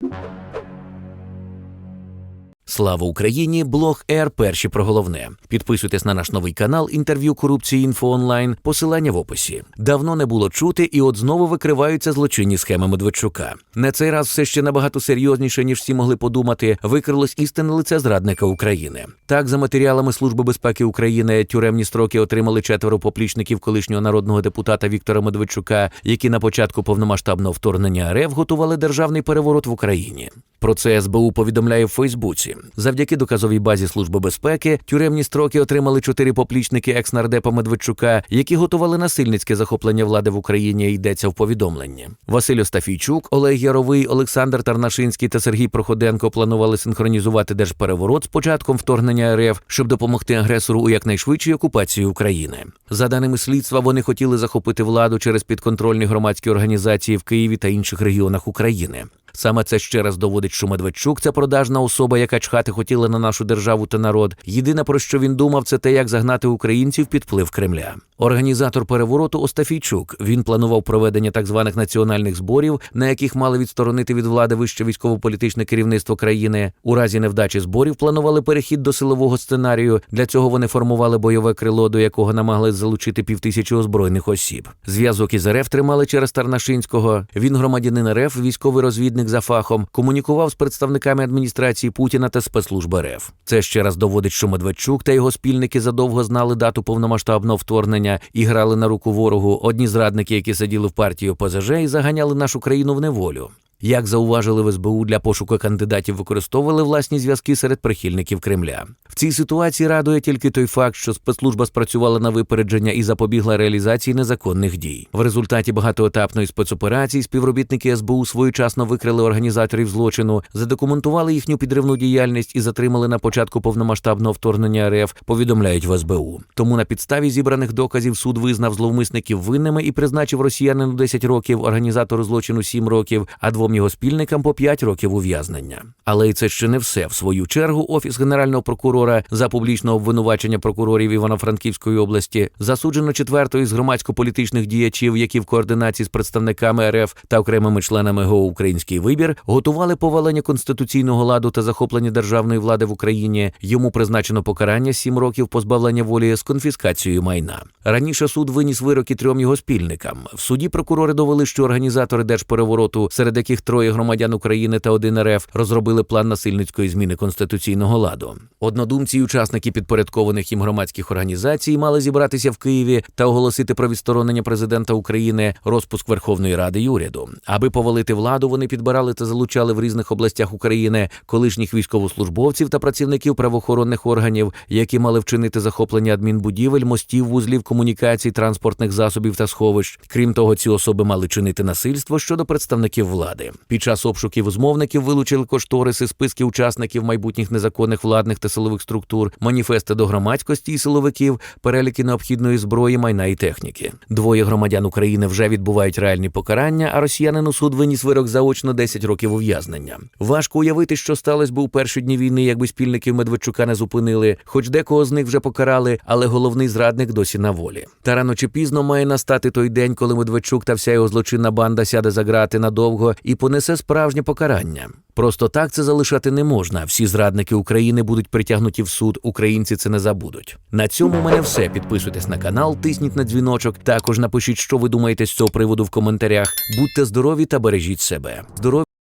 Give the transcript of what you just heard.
you Слава Україні! Блог Р. Перші про головне. Підписуйтесь на наш новий канал інтерв'ю корупції інфо онлайн. Посилання в описі. Давно не було чути, і от знову викриваються злочинні схеми Медведчука. На цей раз все ще набагато серйозніше, ніж всі могли подумати. Викрилось істинне лице зрадника України. Так, за матеріалами Служби безпеки України, тюремні строки отримали четверо поплічників колишнього народного депутата Віктора Медведчука, які на початку повномасштабного вторгнення РФ готували державний переворот в Україні. Про це СБУ повідомляє в Фейсбуці. Завдяки доказовій базі Служби безпеки тюремні строки отримали чотири поплічники екс-нардепа Медведчука, які готували насильницьке захоплення влади в Україні. Йдеться в повідомленні. Василь Остафійчук, Олег Яровий, Олександр Тарнашинський та Сергій Проходенко планували синхронізувати держпереворот з початком вторгнення РФ, щоб допомогти агресору у якнайшвидшій окупації України. За даними слідства, вони хотіли захопити владу через підконтрольні громадські організації в Києві та інших регіонах України. Саме це ще раз доводить, що Медведчук це продажна особа, яка чхати хотіла на нашу державу та народ. Єдине про що він думав, це те, як загнати українців під вплив Кремля. Організатор перевороту Остафійчук. Він планував проведення так званих національних зборів, на яких мали відсторонити від влади вище військово-політичне керівництво країни. У разі невдачі зборів планували перехід до силового сценарію. Для цього вони формували бойове крило, до якого намагалися залучити півтисячі озброєних осіб. Зв'язок із РФ тримали через Тарнашинського. Він громадянин РФ, військовий розвідник за фахом, комунікував з представниками адміністрації Путіна та спецслужб РФ. Це ще раз доводить, що Медведчук та його спільники задовго знали дату повномасштабного вторгнення і грали на руку ворогу. Одні зрадники, які сиділи в партії ОПЗЖ і заганяли нашу країну в неволю. Як зауважили в СБУ для пошуку кандидатів, використовували власні зв'язки серед прихильників Кремля. В цій ситуації радує тільки той факт, що спецслужба спрацювала на випередження і запобігла реалізації незаконних дій. В результаті багатоетапної спецоперації співробітники СБУ своєчасно викрили організаторів злочину, задокументували їхню підривну діяльність і затримали на початку повномасштабного вторгнення РФ. Повідомляють в СБУ. Тому на підставі зібраних доказів суд визнав зловмисників винними і призначив росіянину 10 років, організатору злочину 7 років, а двом його спільникам по 5 років ув'язнення. Але і це ще не все. В свою чергу офіс генерального прокурора за публічне обвинувачення прокурорів Івано-Франківської області засуджено четвертої з громадсько-політичних діячів, які в координації з представниками РФ та окремими членами ГО Український вибір готували повалення конституційного ладу та захоплення державної влади в Україні. Йому призначено покарання 7 років позбавлення волі з конфіскацією майна. Раніше суд виніс вироки трьом його спільникам. В суді прокурори довели, що організатори держперевороту, серед яких троє громадян України та один РФ, розробили план насильницької зміни конституційного ладу. Однодумці й учасники підпорядкованих їм громадських організацій мали зібратися в Києві та оголосити про відсторонення президента України, розпуск Верховної Ради й уряду. Аби повалити владу, вони підбирали та залучали в різних областях України колишніх військовослужбовців та працівників правоохоронних органів, які мали вчинити захоплення адмінбудівель, мостів, вузлів комунікацій, транспортних засобів та сховищ. Крім того, ці особи мали чинити насильство щодо представників влади. Під час обшуків змовників вилучили кошториси, списки учасників майбутніх незаконних владних та силових структур, маніфести до громадськості і силовиків, переліки необхідної зброї, майна і техніки. Двоє громадян України вже відбувають реальні покарання, а росіянину суд виніс вирок заочно 10 років ув'язнення. Важко уявити, що сталося би у перші дні війни, якби спільників Медведчука не зупинили, хоч декого з них вже покарали, але головний зрадник досі на волі. Та рано чи пізно має настати той день, коли Медведчук та вся його злочинна банда сяде за грати надовго і понесе справжнє покарання. Просто так це залишати не можна. Всі зрадники України будуть притягнуті в суд. Українці це не забудуть. На цьому в мене все. Підписуйтесь на канал, тисніть на дзвіночок. Також напишіть, що ви думаєте з цього приводу в коментарях. Будьте здорові та бережіть себе. Здоров'я